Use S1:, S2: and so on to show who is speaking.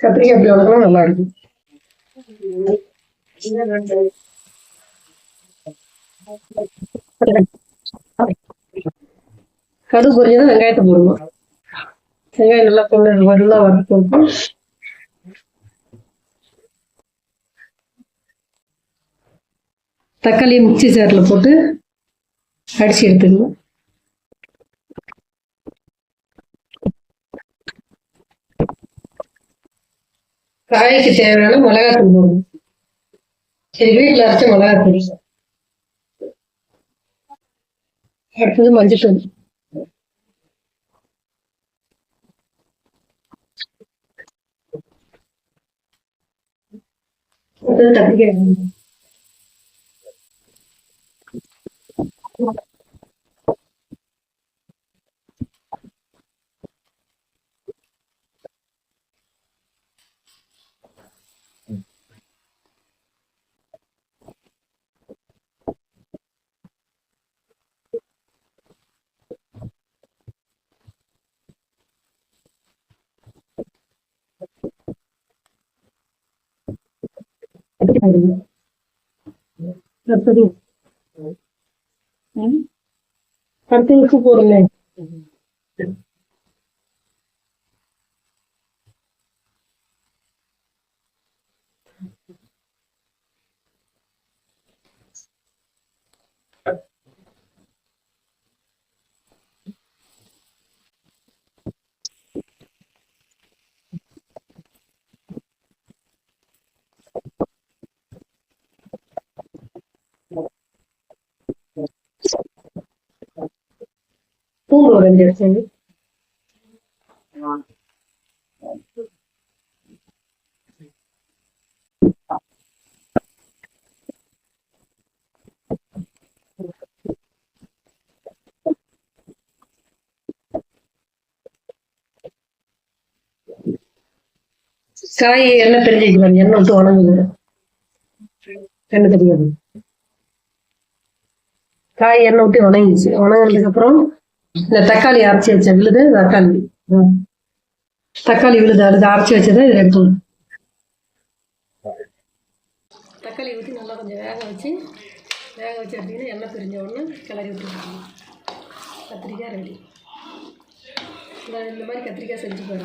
S1: கத்திரிக்காய் எப்படி வளர்க்கணும் நல்லா இருக்கும் கடு பொரிஞ்சதும் வெங்காயத்தை போடணும். வெங்காயம் நல்லா கொண்டு வருலாம் வறுத்து தக்காளியை மிக்சி ஜாரில் போட்டு அடிச்சு எடுத்துக்கணும். காய்க்கு தேவையான மிளகாத்தூள் போடணும் சரி வீட்டில் அரைச்ச மிளகாத்தூள் அடுத்தது மஞ்சத்தூள் அடுத்தது கத்திரிக்காய் खड़ी तो करते उसको बोल रहे பூண்டு ஒரு அஞ்சு எடுத்துங்க காய் எண்ணெய் தெரிஞ்சுக்கலாம் எண்ணெய் விட்டு உணங்குது எண்ணெய் தெரியாது காய் எண்ணெய் விட்டு உணங்கிச்சு உணங்கினதுக்கு அப்புறம் இந்த தக்காளி அரைச்சி வச்ச விழுது தக்காளி. தக்காளி விழுது அழுது அரைச்சி வச்சதை இதில் எடுத்துக்கணும் தக்காளி ஊற்றி நல்லா கொஞ்சம் வேக வச்சு வேக வச்சு எடுத்தீங்கன்னா எண்ணெய் பிரிஞ்ச உடனே கிளறி விட்டுருக்கணும் கத்திரிக்காய் ரெடி. இந்த இந்த மாதிரி கத்திரிக்காய் செஞ்சு பாருங்க.